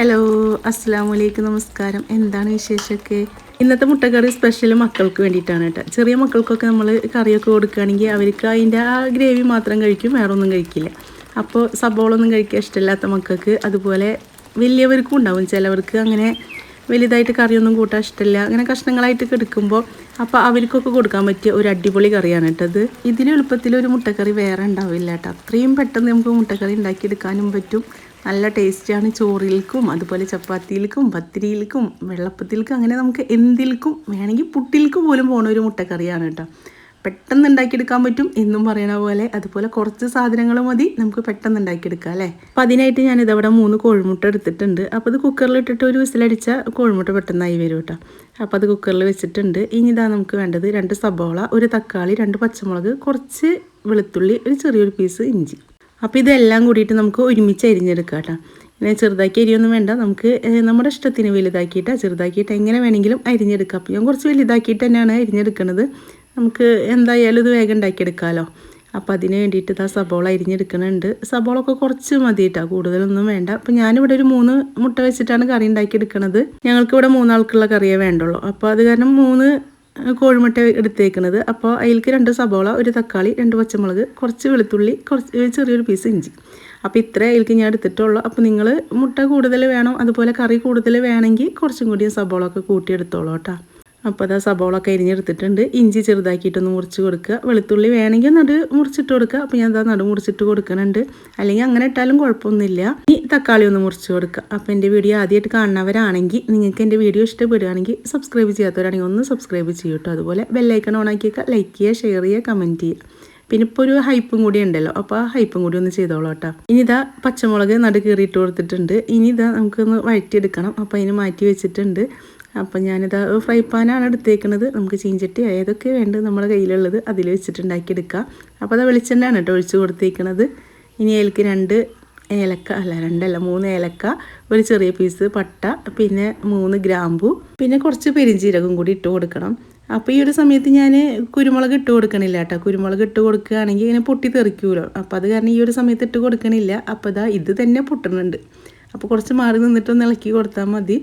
Hello അസ്സാം വലൈക്കും നമസ്കാരം എന്താണ് വിശേഷമൊക്കെ? ഇന്നത്തെ മുട്ടക്കറി സ്പെഷ്യൽ മക്കൾക്ക് വേണ്ടിയിട്ടാണ് കേട്ടോ. ചെറിയ മക്കൾക്കൊക്കെ നമ്മൾ കറിയൊക്കെ കൊടുക്കുകയാണെങ്കിൽ അവർക്ക് അതിന്റെ ആ ഗ്രേവി മാത്രം കഴിക്കും വേറെ ഒന്നും കഴിക്കില്ല. അപ്പോൾ സബോളൊന്നും കഴിക്കാൻ ഇഷ്ടമില്ലാത്ത മക്കൾക്ക് അതുപോലെ വലിയവർക്കും ഉണ്ടാവും. ചിലവർക്ക് അങ്ങനെ വലുതായിട്ട് കറിയൊന്നും കൂട്ടാൻ ഇഷ്ടമില്ല. അങ്ങനെ കഷ്ണങ്ങളായിട്ടൊക്കെ എടുക്കുമ്പോൾ അപ്പോൾ അവർക്കൊക്കെ കൊടുക്കാൻ പറ്റിയ ഒരു അടിപൊളി കറിയാണ് കേട്ടത് ഇതിന് എളുപ്പത്തിൽ ഒരു മുട്ടക്കറി വേറെ ഉണ്ടാവില്ല കേട്ടോ. അത്രയും പെട്ടെന്ന് നമുക്ക് മുട്ടക്കറി ഉണ്ടാക്കിയെടുക്കാനും പറ്റും. നല്ല ടേസ്റ്റാണ് ചോറിൽക്കും അതുപോലെ ചപ്പാത്തിയിൽക്കും പത്തിരിയിൽക്കും വെള്ളപ്പത്തിൽക്കും അങ്ങനെ നമുക്ക് എന്തിൽക്കും വേണമെങ്കിൽ പുട്ടിൽക്ക് പോലും പോണ ഒരു മുട്ടക്കറിയാണ് കേട്ടോ. പെട്ടെന്ന് ഉണ്ടാക്കിയെടുക്കാൻ പറ്റും എന്നും പറയണ പോലെ. അതുപോലെ കുറച്ച് സാധനങ്ങൾ മതി നമുക്ക് പെട്ടെന്ന് ഉണ്ടാക്കിയെടുക്കാം അല്ലേ? അപ്പം അതിനായിട്ട് ഞാൻ ഇതവിടെ മൂന്ന് കോഴിമുട്ട എടുത്തിട്ടുണ്ട്. അപ്പോൾ അത് കുക്കറിൽ ഇട്ടിട്ട് ഒരു വിസിലടിച്ച കോഴിമുട്ട പെട്ടെന്നായി വരും കേട്ടോ. അപ്പോൾ അത് കുക്കറിൽ വെച്ചിട്ടുണ്ട്. ഇനി ഇതാ നമുക്ക് വേണ്ടത് രണ്ട് സബോള ഒരു തക്കാളി രണ്ട് പച്ചമുളക് കുറച്ച് വെളുത്തുള്ളി ഒരു ചെറിയൊരു പീസ് ഇഞ്ചി. അപ്പോൾ ഇതെല്ലാം കൂടിയിട്ട് നമുക്ക് ഒരുമിച്ച് അരിഞ്ഞെടുക്കാം കേട്ടോ. ഇങ്ങനെ ചെറുതാക്കി അരിയൊന്നും വേണ്ട. നമുക്ക് നമ്മുടെ ഇഷ്ടത്തിന് വലുതാക്കിയിട്ട് ചെറുതാക്കിയിട്ട് എങ്ങനെ വേണമെങ്കിലും അരിഞ്ഞെടുക്കാം. അപ്പോൾ ഞാൻ കുറച്ച് വലുതാക്കിയിട്ട് തന്നെയാണ് അരിഞ്ഞെടുക്കുന്നത് നമുക്ക് എന്തായാലും ഇത് വേഗം ഉണ്ടാക്കിയെടുക്കാമല്ലോ അപ്പോൾ അതിന് വേണ്ടിയിട്ട് ഇതാ സബോള അരിഞ്ഞെടുക്കുന്നുണ്ട് സബോളൊക്കെ കുറച്ച് മതി കേട്ടോ കൂടുതലൊന്നും വേണ്ട. അപ്പോൾ ഞാനിവിടെ ഒരു മൂന്ന് മുട്ട വെച്ചിട്ടാണ് കറി ഉണ്ടാക്കിയെടുക്കുന്നത് ഞങ്ങൾക്ക് ഇവിടെ മൂന്നാൾക്കുള്ള കറിയേ വേണ്ടുള്ളൂ. അപ്പോൾ അത് കാരണം മൂന്ന് കോഴിമുട്ട എടുത്തേക്കുന്നത് അപ്പോൾ അതിലേക്ക് രണ്ട് സബോള ഒരു തക്കാളി രണ്ട് പച്ചമുളക് കുറച്ച് വെളുത്തുള്ളി കുറച്ച് ചെറിയൊരു പീസ് ഇഞ്ചി. അപ്പോൾ ഇത്ര അതിലേക്ക് ഞാൻ എടുത്തിട്ടുള്ളൂ. അപ്പോൾ നിങ്ങൾ മുട്ട കൂടുതൽ വേണം അതുപോലെ കറി കൂടുതൽ വേണമെങ്കിൽ കുറച്ചും കൂടി സബോള ഒക്കെ കൂട്ടിയെടുത്തോളൂ കേട്ടോ. അപ്പോൾ അതാ സബോള ഒക്കെ അരിഞ്ഞെടുത്തിട്ടുണ്ട്. ഇഞ്ചി ചെറുതാക്കിയിട്ടൊന്ന് മുറിച്ച് കൊടുക്കുക. വെളുത്തുള്ളി വേണമെങ്കിൽ നടു മുറിച്ചിട്ട് കൊടുക്കുക. അപ്പോൾ ഞാൻ അതാ നടു മുറിച്ചിട്ട് കൊടുക്കുന്നുണ്ട്. അല്ലെങ്കിൽ അങ്ങനെ ഇട്ടാലും കുഴപ്പമൊന്നുമില്ല. ഈ തക്കാളി ഒന്ന് മുറിച്ച് കൊടുക്കുക. അപ്പോൾ എന്റെ വീഡിയോ ആദ്യമായിട്ട് കാണുന്നവരാണെങ്കിൽ നിങ്ങൾക്ക് എന്റെ വീഡിയോ ഇഷ്ടപ്പെടുകയാണെങ്കിൽ സബ്സ്ക്രൈബ് ചെയ്യാത്തവരാണെങ്കിൽ ഒന്ന് സബ്സ്ക്രൈബ് ചെയ്യൂട്ടോ അതുപോലെ ബെല്ലൈക്കൺ ഓൺ ആക്കിയൊക്കെ ലൈക്ക് ചെയ്യുക ഷെയർ ചെയ്യുക കമന്റ് ചെയ്യുക. പിന്നെ ഇപ്പോൾ ഒരു ഹൈപ്പും കൂടി ഉണ്ടല്ലോ. അപ്പോൾ ആ ഹൈപ്പും കൂടി ഒന്ന് ചെയ്തോളൂ കേട്ടോ. ഇനി ഇതാ പച്ചമുളക് നടു കീറിയിട്ട് കൊടുത്തിട്ടുണ്ട്. ഇനി ഇതാ നമുക്കൊന്ന് വഴറ്റിയെടുക്കണം. അപ്പോൾ അതിന് മാറ്റി വെച്ചിട്ടുണ്ട്. അപ്പം ഞാനിത് ഫ്രൈ പാനാണ് എടുത്തേക്കുന്നത് നമുക്ക് ചീഞ്ചട്ടി ഏതൊക്കെ വേണ്ട നമ്മുടെ കയ്യിലുള്ളത് അതിൽ വെച്ചിട്ടുണ്ടാക്കിയെടുക്കുക അപ്പോൾ അത് വെളിച്ചെണ്ണയാണ് കേട്ടോ ഒഴിച്ച് കൊടുത്തേക്കുന്നത് ഇനി അതിലേക്ക് രണ്ട് ഏലക്ക അല്ല രണ്ടല്ല മൂന്ന് ഏലക്ക ഒരു ചെറിയ പീസ് പട്ട പിന്നെ മൂന്ന് ഗ്രാമ്പു പിന്നെ കുറച്ച് പെരിഞ്ചീരകം കൂടി ഇട്ട് കൊടുക്കണം. അപ്പോൾ ഈ ഒരു സമയത്ത് ഞാൻ കുരുമുളക് ഇട്ട് കൊടുക്കണില്ല കേട്ടോ. കുരുമുളക് ഇട്ട് കൊടുക്കുകയാണെങ്കിൽ ഇങ്ങനെ പൊട്ടി തെറിക്കൂലോ. അപ്പോൾ അത് കാരണം ഈ ഒരു സമയത്ത് ഇട്ട് കൊടുക്കണില്ല. അപ്പോൾ ഇതാ ഇത് തന്നെ പൊട്ടുന്നുണ്ട് അപ്പോൾ കുറച്ച് മാറി നിന്നിട്ടൊന്ന് ഇളക്കി കൊടുത്താൽ മതി.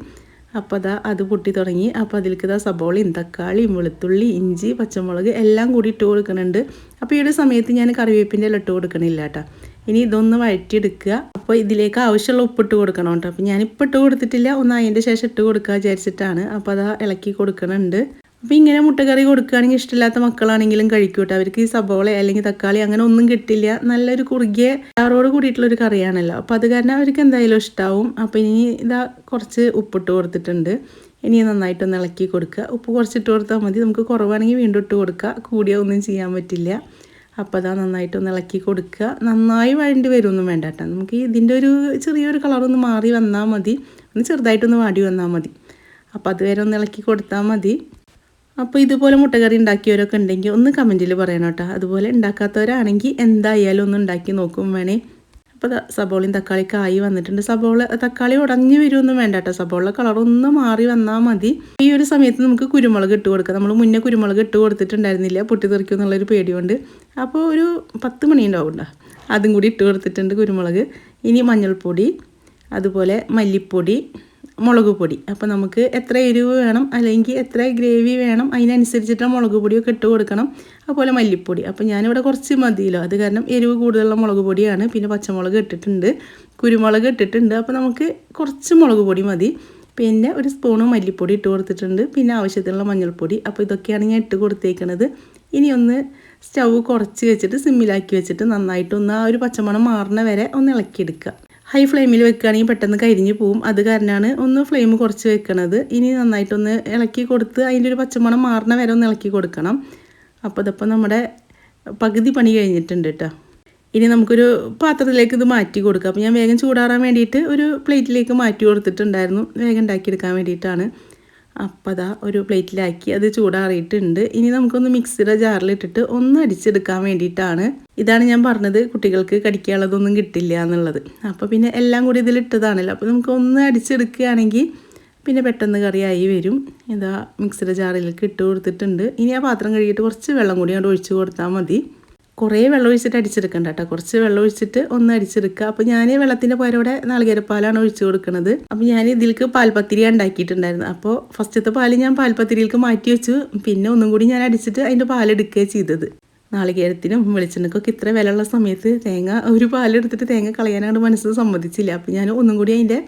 അപ്പോൾ അതാ അത് പൊട്ടി തുടങ്ങി. അപ്പോൾ അതിലേക്ക് ഇതാ സബോളയും തക്കാളിയും വെളുത്തുള്ളി ഇഞ്ചി പച്ചമുളക് എല്ലാം കൂടി ഇട്ട് കൊടുക്കുന്നുണ്ട് അപ്പോൾ ഈ ഒരു സമയത്ത് ഞാൻ കറിവേപ്പിന്റെ ഇട്ട് കൊടുക്കണില്ല കേട്ടോ ഇനി ഇതൊന്ന് വഴറ്റിയെടുക്കുക. അപ്പോൾ ഇതിലേക്ക് ആവശ്യമുള്ള ഉപ്പിട്ട് കൊടുക്കണം കേട്ടോ അപ്പോൾ ഞാനിപ്പോൾ ഇട്ട് കൊടുത്തിട്ടില്ല. ഒന്ന് അതിന്റെ ശേഷം ഇട്ട് കൊടുക്കുക വിചാരിച്ചിട്ടാണ്. അപ്പോൾ അതാ ഇളക്കി കൊടുക്കുന്നുണ്ട് അപ്പോൾ ഇങ്ങനെ മുട്ടക്കറി കൊടുക്കുകയാണെങ്കിൽ ഇഷ്ടമില്ലാത്ത മക്കളാണെങ്കിലും കഴിക്കൂട്ടോ അവർക്ക് ഈ സബോള അല്ലെങ്കിൽ തക്കാളി അങ്ങനെ ഒന്നും കിട്ടില്ല. നല്ലൊരു കുറുകിയ ചാറോട് കൂടിയിട്ടുള്ള ഒരു കറിയാണല്ലോ. അപ്പോൾ അത് കാരണം അവർക്ക് എന്തായാലും ഇഷ്ടാവും. അപ്പോൾ ഇനി ഇതാ കുറച്ച് ഉപ്പിട്ട് കൊടുത്തിട്ടുണ്ട്. ഇനി നന്നായിട്ടൊന്ന് ഇളക്കി കൊടുക്കുക. ഉപ്പ് കുറച്ചിട്ട് കൊടുത്താൽ മതി. നമുക്ക് കുറവാണെങ്കിൽ വീണ്ടും ഇട്ട് കൊടുക്കുക. കൂടിയ ഒന്നും ചെയ്യാൻ പറ്റില്ല. അപ്പോൾ അതാ നന്നായിട്ടൊന്ന് ഇളക്കി കൊടുക്കുക. നന്നായി വഴണ്ടി വരുമൊന്നും വേണ്ട കേട്ടോ. നമുക്ക് ഇതിന്റെ ഒരു ചെറിയൊരു കളറൊന്ന് മാറി വന്നാൽ മതി. ഒന്ന് ചെറുതായിട്ടൊന്ന് വാടി വന്നാൽ മതി. അപ്പോൾ അതുവരെ ഒന്ന് ഇളക്കി കൊടുത്താൽ മതി. അപ്പോൾ ഇതുപോലെ മുട്ടക്കറി ഉണ്ടാക്കിയവരൊക്കെ ഉണ്ടെങ്കിൽ ഒന്ന് കമന്റിൽ പറയണം കേട്ടോ. അതുപോലെ ഉണ്ടാക്കാത്തവരാണെങ്കിൽ എന്തായാലും ഒന്ന് ഉണ്ടാക്കി നോക്കും വേണേ. അപ്പോൾ സബോളയും തക്കാളിയൊക്കെ ആയി വന്നിട്ടുണ്ട്. സബോള തക്കാളി ഉടഞ്ഞു വരുമൊന്നും വേണ്ട കേട്ടോ. സബോള കളർ മാറി വന്നാൽ മതി. ഈ ഒരു സമയത്ത് നമുക്ക് കുരുമുളക് ഇട്ട് കൊടുക്കാം. നമ്മൾ മുന്നേ കുരുമുളക് ഇട്ട് കൊടുത്തിട്ടുണ്ടായിരുന്നില്ല. പൊട്ടി തെറിക്കും എന്നുള്ളൊരു പേടിയുണ്ട്. അപ്പോൾ ഒരു പത്ത് മണി ഉണ്ടാവും ട്ടോ. അതും കൂടി ഇട്ട് കൊടുത്തിട്ടുണ്ട് കുരുമുളക്. ഇനി മഞ്ഞൾപ്പൊടി അതുപോലെ മല്ലിപ്പൊടി മുളക് പൊടി. അപ്പോൾ നമുക്ക് എത്ര എരിവ് വേണം അല്ലെങ്കിൽ എത്ര ഗ്രേവി വേണം അതിനനുസരിച്ചിട്ട് മുളക് പൊടിയൊക്കെ ഇട്ട് കൊടുക്കണം. അതുപോലെ മല്ലിപ്പൊടി. അപ്പോൾ ഞാനിവിടെ കുറച്ച് മതിയല്ലോ. അത് കാരണം എരിവ് കൂടുതലുള്ള മുളക് പൊടിയാണ്. പിന്നെ പച്ചമുളക് ഇട്ടിട്ടുണ്ട്. കുരുമുളക് ഇട്ടിട്ടുണ്ട്. അപ്പോൾ നമുക്ക് കുറച്ച് മുളക് പൊടി മതി. പിന്നെ ഒരു സ്പൂണ് മല്ലിപ്പൊടി ഇട്ട് കൊടുത്തിട്ടുണ്ട്. പിന്നെ ആവശ്യത്തിനുള്ള മഞ്ഞൾപ്പൊടി. അപ്പോൾ ഇതൊക്കെയാണ് ഞാൻ ഇട്ട് കൊടുത്തേക്കുന്നത് ഇനി ഒന്ന് സ്റ്റൗ കുറച്ച് വെച്ചിട്ട് സിമ്മിലാക്കി വെച്ചിട്ട് നന്നായിട്ടൊന്ന് ആ ഒരു പച്ചമണം മാറുന്ന വരെ ഒന്ന് ഇളക്കിയെടുക്കുക. ഹൈ ഫ്ലെയിമിൽ വെക്കുകയാണെങ്കിൽ പെട്ടെന്ന് കരിഞ്ഞു പോവും. അത് കാരണമാണ് ഒന്ന് ഫ്ലെയിം കുറച്ച് വെക്കണത്. ഇനി നന്നായിട്ടൊന്ന് ഇളക്കി കൊടുത്ത് അതിന്റെ ഒരു പച്ചമണം മാറുന്ന വരെ ഒന്ന് ഇളക്കി കൊടുക്കണം. അപ്പോൾ ഇതിപ്പോൾ നമ്മുടെ പകുതി പണി കഴിഞ്ഞിട്ടുണ്ട് കേട്ടോ. ഇനി നമുക്കൊരു പാത്രത്തിലേക്ക് ഇത് മാറ്റി കൊടുക്കാം. അപ്പോൾ ഞാൻ വേഗം ചൂടാറാൻ വേണ്ടിയിട്ട് ഒരു പ്ലേറ്റിലേക്ക് മാറ്റി കൊടുത്തിട്ടുണ്ടായിരുന്നു. വേഗം ഉണ്ടാക്കിയെടുക്കാൻ വേണ്ടിയിട്ടാണ്. അപ്പോൾ അതാ ഒരു പ്ലേറ്റിലാക്കി അത് ചൂടാറിയിട്ടുണ്ട്. ഇനി നമുക്കൊന്ന് മിക്സിയുടെ ജാറിലിട്ടിട്ട് ഒന്ന് അടിച്ചെടുക്കാൻ വേണ്ടിയിട്ടാണ്. ഇതാണ് ഞാൻ പറഞ്ഞത് കുട്ടികൾക്ക് കടിക്കാനുള്ളതൊന്നും കിട്ടില്ല എന്നുള്ളത്. അപ്പോൾ പിന്നെ എല്ലാം കൂടി ഇതിലിട്ടതാണല്ലോ അപ്പോൾ നമുക്ക് ഒന്ന് അടിച്ചെടുക്കുകയാണെങ്കിൽ പിന്നെ പെട്ടെന്ന് കറിയായി വരും. ഇതാ മിക്സിയുടെ ജാറിലേക്ക് ഇട്ട് കൊടുത്തിട്ടുണ്ട്. ഇനി ആ പാത്രം കഴുകിയിട്ട് കുറച്ച് വെള്ളം കൂടി അങ്ങോട്ട് ഒഴിച്ച് കൊടുത്താൽ മതി. കുറേ വെള്ളം ഒഴിച്ചിട്ട് അടിച്ചെടുക്കണ്ട കേട്ടോ കുറച്ച് വെള്ളം ഒഴിച്ചിട്ട് ഒന്ന് അടിച്ചെടുക്കുക അപ്പോൾ ഞാൻ വെള്ളത്തിന്റെ പകരം ഇവിടെ നാളികേരപ്പാലാണ് ഒഴിച്ചു കൊടുക്കുന്നത് അപ്പോൾ ഞാൻ ഇതിലേക്ക് പാൽപ്പത്തിരി ഉണ്ടാക്കിയിട്ടുണ്ടായിരുന്നു. അപ്പോൾ ഫസ്റ്റത്തെ പാൽ ഞാൻ പാൽപ്പത്തിരിയിലേക്ക് മാറ്റി വെച്ചു. പിന്നെ ഒന്നും കൂടി ഞാൻ അടിച്ചിട്ട് അതിന്റെ പാലെടുക്കുകയാണ് ചെയ്തത്. നാളികേരത്തിനും വെളിച്ചെണ്ണക്കൊക്കെ ഇത്ര വിലയുള്ള സമയത്ത് തേങ്ങ ഒരു പാലെടുത്തിട്ട് തേങ്ങ കളയാനാണ് മനസ്സ് സമ്മതിച്ചില്ല. അപ്പോൾ ഞാൻ ഒന്നും കൂടി അതിന്റെ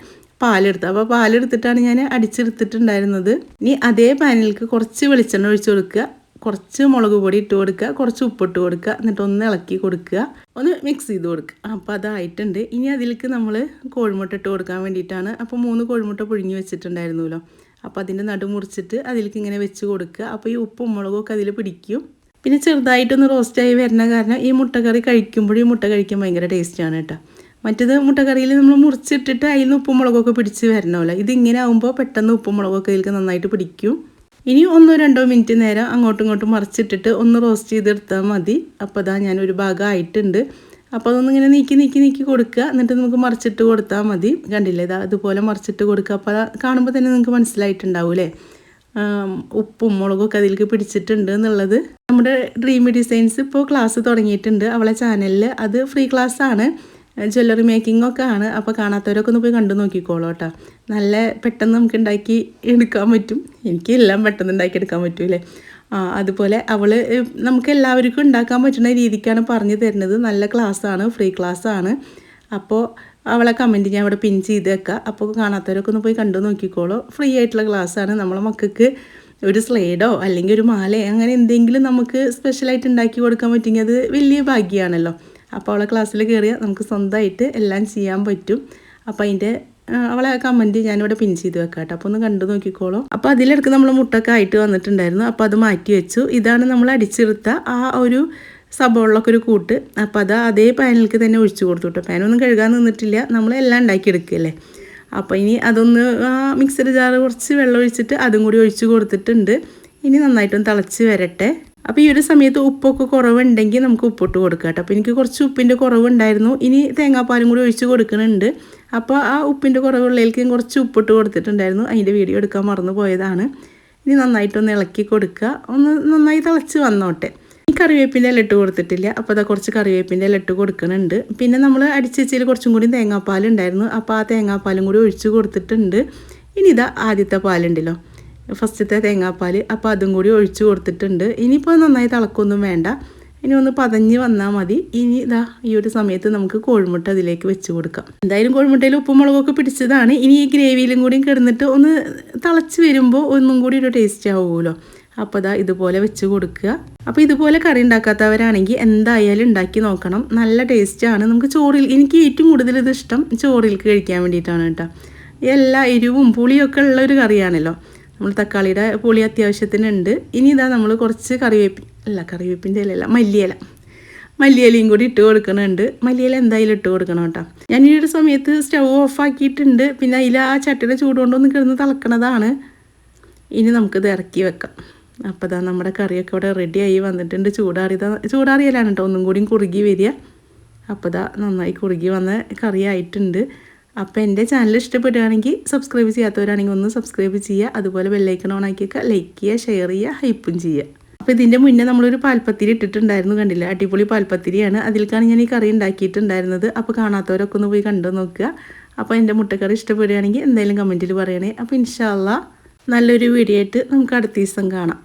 പാലെടുത്ത്. അപ്പോൾ പാലെടുത്തിട്ടാണ് ഞാൻ അടിച്ചെടുത്തിട്ടുണ്ടായിരുന്നത്. ഇനി അതേ പാനിലേക്ക് കുറച്ച് വെളിച്ചെണ്ണ ഒഴിച്ചു കൊടുക്കുക. കുറച്ച് മുളക് പൊടി ഇട്ട് കൊടുക്കുക കുറച്ച് ഉപ്പിട്ട് കൊടുക്കുക എന്നിട്ട് ഒന്ന് ഇളക്കി കൊടുക്കുക. ഒന്ന് മിക്സ് ചെയ്ത് കൊടുക്കുക. അപ്പോൾ അതായിട്ടുണ്ട്. ഇനി അതിലേക്ക് നമ്മൾ കോഴിമുട്ട ഇട്ട് കൊടുക്കാൻ വേണ്ടിയിട്ടാണ്. അപ്പോൾ മൂന്ന് കോഴിമുട്ട പുഴുങ്ങി വെച്ചിട്ടുണ്ടായിരുന്നല്ലോ. അപ്പോൾ അതിന്റെ നടു മുറിച്ചിട്ട് അതിലേക്ക് ഇങ്ങനെ വെച്ച് കൊടുക്കുക. അപ്പോൾ ഈ ഉപ്പും മുളകും ഒക്കെ അതിൽ പിടിക്കും. പിന്നെ ചെറുതായിട്ടൊന്ന് റോസ്റ്റായി വരുന്ന കാരണം ഈ മുട്ടക്കറി കഴിക്കുമ്പോൾ ഈ മുട്ട കഴിക്കാൻ ഭയങ്കര ടേസ്റ്റാണ് കേട്ടോ. മറ്റേത് മുട്ടക്കറിയിൽ നമ്മൾ മുറിച്ചിട്ടിട്ട് അതിൽ നിന്ന് ഉപ്പും മുളകൊക്കെ പിടിച്ച് വരണമല്ലോ. ഇതിങ്ങനെ ആകുമ്പോൾ പെട്ടെന്ന് ഉപ്പും മുളകൊക്കെ അതിലേക്ക് നന്നായിട്ട് പിടിക്കും. ഇനി ഒന്നോ രണ്ടോ മിനിറ്റ് നേരം അങ്ങോട്ടും ഇങ്ങോട്ടും മറിച്ചിട്ടിട്ട് ഒന്ന് റോസ്റ്റ് ചെയ്തെടുത്താൽ മതി. അപ്പോൾ അതാ ഞാൻ ഒരു ഭാഗം ആയിട്ടുണ്ട് അപ്പോൾ അതൊന്നിങ്ങനെ നീക്കി നീക്കി നീക്കി കൊടുക്കുക. എന്നിട്ട് നമുക്ക് മറിച്ചിട്ട് കൊടുത്താൽ മതി. കണ്ടില്ലേ? ഇതാ അതുപോലെ മറിച്ചിട്ട് കൊടുക്കുക. അപ്പോൾ കാണുമ്പോൾ തന്നെ നിങ്ങൾക്ക് മനസ്സിലായിട്ടുണ്ടാവൂലേ ഉപ്പും മുളകും ഒക്കെ അതിലേക്ക് പിടിച്ചിട്ടുണ്ട് എന്നുള്ളത്. നമ്മുടെ ഡ്രീമി ഡിസൈൻസ് ഇപ്പോൾ ക്ലാസ് തുടങ്ങിയിട്ടുണ്ട്. അവളെ ചാനലിൽ അത് ഫ്രീ ക്ലാസ് ആണ്. ജ്വല്ലറി മേക്കിംഗ് ഒക്കെ ആണ്. അപ്പോൾ കാണാത്തവരൊക്കെ ഒന്ന് പോയി കണ്ടു നോക്കിക്കോളൂ കേട്ടോ. നല്ല പെട്ടെന്ന് നമുക്ക് ഉണ്ടാക്കി എടുക്കാൻ പറ്റും. എനിക്ക് എല്ലാം പെട്ടെന്ന് ഉണ്ടാക്കി എടുക്കാൻ പറ്റൂലേ ആ അതുപോലെ അവൾ നമുക്ക് എല്ലാവർക്കും ഉണ്ടാക്കാൻ പറ്റുന്ന രീതിക്കാണ് പറഞ്ഞു തരുന്നത്. നല്ല ക്ലാസ്സാണ് ഫ്രീ ക്ലാസ്സാണ് അപ്പോൾ അവളെ കമന്റ് ഞാൻ അവിടെ പിൻ ചെയ്ത് അപ്പോൾ കാണാത്തവരൊക്കെ ഒന്ന് പോയി കണ്ടു നോക്കിക്കോളൂ. ഫ്രീ ആയിട്ടുള്ള ക്ലാസ്സാണ് നമ്മളെ മക്കൾക്ക് ഒരു സ്ലേഡോ അല്ലെങ്കിൽ ഒരു മാലയോ അങ്ങനെ എന്തെങ്കിലും നമുക്ക് സ്പെഷ്യലായിട്ട് ഉണ്ടാക്കി കൊടുക്കാൻ പറ്റുമെങ്കിൽ അത് വലിയ ഭാഗ്യമാണല്ലോ. അപ്പോൾ അവളെ ക്ലാസ്സിൽ കയറിയാൽ നമുക്ക് സ്വന്തമായിട്ട് എല്ലാം ചെയ്യാൻ പറ്റും. അപ്പോൾ അതിന്റെ അവളെ കമന്റ് ഞാനിവിടെ പിൻ ചെയ്ത് വെക്കാം കേട്ടോ അപ്പോൾ ഒന്ന് കണ്ടു നോക്കിക്കോളൂ. അപ്പോൾ അതിലിടക്ക് നമ്മൾ മുട്ടൊക്കെ ആയിട്ട് വന്നിട്ടുണ്ടായിരുന്നു. അപ്പോൾ അത് മാറ്റി വെച്ചു. ഇതാണ് നമ്മൾ അടിച്ചെടുത്ത ആ ഒരു സബോളിലൊക്കെ ഒരു കൂട്ട്. അപ്പോൾ അത് അതേ പാനിലേക്ക് തന്നെ ഒഴിച്ചു കൊടുത്തു കേട്ടോ. പാനൊന്നും കഴുകാൻ നിന്നിട്ടില്ല. നമ്മൾ എല്ലാം ഉണ്ടാക്കിയെടുക്കുകയല്ലേ അപ്പോൾ ഇനി അതൊന്ന് ആ മിക്സർ ജാറ് കുറച്ച് വെള്ളം ഒഴിച്ചിട്ട് അതും കൂടി ഒഴിച്ചു കൊടുത്തിട്ടുണ്ട്. ഇനി നന്നായിട്ടൊന്ന് തിളച്ച് വരട്ടെ. അപ്പോൾ ഈ ഒരു സമയത്ത് ഉപ്പൊക്കെ കുറവുണ്ടെങ്കിൽ നമുക്ക് ഉപ്പിട്ട് കൊടുക്കാം കേട്ടോ. അപ്പോൾ എനിക്ക് കുറച്ച് ഉപ്പിന്റെ കുറവുണ്ടായിരുന്നു. ഇനി തേങ്ങാപ്പാലും കൂടി ഒഴിച്ച് കൊടുക്കുന്നുണ്ട്. അപ്പോൾ ആ ഉപ്പിന്റെ കുറവുള്ളതിലേക്ക് കുറച്ച് ഉപ്പിട്ട് കൊടുത്തിട്ടുണ്ടായിരുന്നു. അതിന്റെ വീഡിയോ എടുക്കാൻ മറന്നു പോയതാണ്. ഇനി നന്നായിട്ടൊന്ന് ഇളക്കി കൊടുക്കുക. ഒന്ന് നന്നായി തിളച്ച് വന്നോട്ടെ. ഈ കറിവേപ്പിന്റെ ഇല ഇട്ട് കൊടുത്തിട്ടില്ല. അപ്പോൾ അതാ കുറച്ച് കറിവേപ്പിന്റെ ഇല ഇട്ട് കൊടുക്കുന്നുണ്ട്. പിന്നെ നമ്മൾ അടിച്ചുവെച്ചതിൽ കുറച്ചും കൂടി തേങ്ങാപ്പാലുണ്ടായിരുന്നു. അപ്പോൾ ആ തേങ്ങാപ്പാലും കൂടി ഒഴിച്ച് കൊടുത്തിട്ടുണ്ട്. ഇനി ഇതാ ആദ്യത്തെ പാലുണ്ടല്ലോ. ഫസ്റ്റത്തെ തേങ്ങാപ്പാൽ. അപ്പോൾ അതും കൂടി ഒഴിച്ച് കൊടുത്തിട്ടുണ്ട്. ഇനിയിപ്പോൾ നന്നായി തിളക്കൊന്നും വേണ്ട. ഇനി ഒന്ന് പതഞ്ഞ് വന്നാൽ മതി. ഇനി ഇതാ ഈ ഒരു സമയത്ത് നമുക്ക് കോഴിമുട്ട അതിലേക്ക് വെച്ച് കൊടുക്കാം. എന്തായാലും കോഴിമുട്ടയിൽ ഉപ്പും മുളകൊക്കെ പിടിച്ചതാണ്. ഇനി ഈ ഗ്രേവിയിലും കൂടി കിടന്നിട്ട് ഒന്ന് തിളച്ച് വരുമ്പോൾ ഒന്നും കൂടി ഒരു ടേസ്റ്റ് ആവുമല്ലോ. അപ്പോൾ ഇതാ ഇതുപോലെ വെച്ച് കൊടുക്കുക. അപ്പോൾ ഇതുപോലെ കറി ഉണ്ടാക്കാത്തവരാണെങ്കിൽ എന്തായാലും ഉണ്ടാക്കി നോക്കണം. നല്ല ടേസ്റ്റാണ് നമുക്ക് ചോറിൽ എനിക്ക് ഏറ്റവും കൂടുതൽ ഇത് ഇഷ്ടം ചോറിലേക്ക് കഴിക്കാൻ വേണ്ടിയിട്ടാണ് കേട്ടോ. എല്ലാ എരിവും പുളിയൊക്കെ ഉള്ള ഒരു കറിയാണല്ലോ. നമ്മൾ തക്കാളിയുടെ പുളി അത്യാവശ്യത്തിനുണ്ട്. ഇനി ഇതാ നമ്മൾ കുറച്ച് കറിവേപ്പി അല്ല കറിവേപ്പിന്റെ ഇലയല്ല മല്ലിയില. മല്ലിയിലയും കൂടി ഇട്ട് കൊടുക്കണുണ്ട്. മല്ലിയില എന്തായാലും ഇട്ട് കൊടുക്കണം കേട്ടോ. ഞാൻ ഈ ഒരു സമയത്ത് സ്റ്റൗ ഓഫ് ആക്കിയിട്ടുണ്ട്. പിന്നെ അതിൽ ആ ചട്ടിയുടെ ചൂടുകൊണ്ടൊന്ന് കിടന്ന് തിളക്കണതാണ്. ഇനി നമുക്കിത് ഇറക്കി വെക്കാം. അപ്പോൾ ഇതാ നമ്മുടെ കറിയൊക്കെ ഇവിടെ റെഡിയായി വന്നിട്ടുണ്ട്. ചൂടാറിയതാ ചൂടാറിയലാണ് കേട്ടോ. ഒന്നും കൂടിയും കുറുകി വരിക. അപ്പോൾ ഇതാ നന്നായി കുറുകി വന്ന കറി ആയിട്ടുണ്ട് അപ്പോൾ എന്റെ ചാനൽ ഇഷ്ടപ്പെടുകയാണെങ്കിൽ സബ്സ്ക്രൈബ് ചെയ്യാത്തവരാണെങ്കിൽ ഒന്ന് സബ്സ്ക്രൈബ് ചെയ്യുക. അതുപോലെ ബെല്ലൈക്കൺ ഓൺ ആക്കിയൊക്കെ ലൈക്ക് ചെയ്യുക ഷെയർ ചെയ്യുക ഹൈപ്പും ചെയ്യുക. അപ്പോൾ ഇതിന്റെ മുന്നേ നമ്മളൊരു പാൽപ്പത്തിരി ഇട്ടിട്ടുണ്ടായിരുന്നു കണ്ടില്ല? അടിപൊളി പാൽപ്പത്തിരിയാണ്. അതിലേക്കാണ് ഞാൻ ഈ കറി ഉണ്ടാക്കിയിട്ടുണ്ടായിരുന്നത്. അപ്പോൾ കാണാത്തവരൊക്കെ ഒന്ന് പോയി കണ്ടു നോക്കുക. അപ്പോൾ എന്റെ മുട്ടക്കറി ഇഷ്ടപ്പെടുകയാണെങ്കിൽ എന്തായാലും കമന്റിൽ പറയണേ. അപ്പോൾ ഇൻഷാല്ല നല്ലൊരു വീഡിയോ ആയിട്ട് നമുക്ക് അടുത്ത ദിവസം കാണാം.